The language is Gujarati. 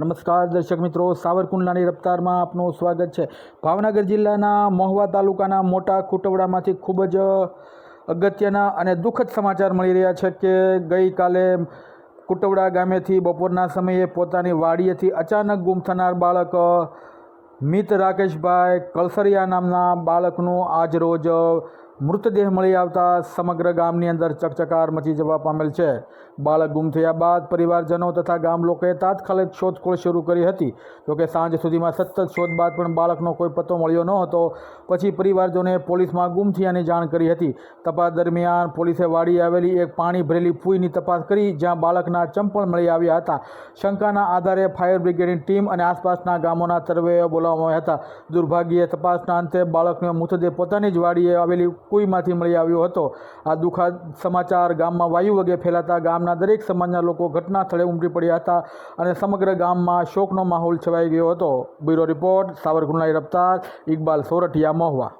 નમસ્કાર દર્શક મિત્રો, સાવરકુંડલાની રફતારમાં આપનું સ્વાગત છે. ભાવનગર જિલ્લાના મહુવા તાલુકાના મોટા કુટવડામાંથી ખૂબ જ અગત્યના અને દુઃખદ સમાચાર મળી રહ્યા છે કે ગઈકાલે કુટવડા ગામેથી બપોરના સમયે પોતાની વાડીએથી અચાનક ગુમ થનાર બાળક મિત રાકેશભાઈ કલસરિયા નામના બાળકનું આજ રોજ મૃતદેહ મળી આવતા સમગ્ર ગામની અંદર ચકચકાર મચી જવા પામેલ છે. બાળક ગુમ થયા બાદ પરિવારજનો તથા ગામ લોકોએ તાત્કાલિક શોધખોળ શરૂ કરી હતી. જોકે સાંજ સુધીમાં સતત શોધ બાદ પણ બાળકનો કોઈ પત્તો મળ્યો ન હતો. પછી પરિવારજનોએ પોલીસમાં ગુમ થયાની જાણ કરી હતી. તપાસ દરમિયાન પોલીસે વાડી આવેલી એક પાણી ભરેલી ફૂઈની તપાસ કરી, જ્યાં બાળકના ચંપલ મળી આવ્યા હતા. શંકાના આધારે ફાયર બ્રિગેડની ટીમ અને આસપાસના ગામોના તરવૈયો બોલાવવામાં આવ્યા હતા. દુર્ભાગ્યે તપાસના અંતે બાળકનો મૃતદેહ પોતાની જ વાડીએ આવેલી કુઈમાંથી મળી આવ્યો હતો. આ દુઃખદ સમાચાર ગામમાં વાયુ વગે ફેલાતા ગામના દરેક સમાજના લોકો ઘટના સ્થળે ઉમટી પડ્યા હતા અને સમગ્ર ગામમાં શોકનો માહોલ છવાઈ ગયો હતો. બ્યુરો રિપોર્ટ સાવરકુંડલાઈ રફતાર ઇકબાલ સોરઠિયા, મહુવા.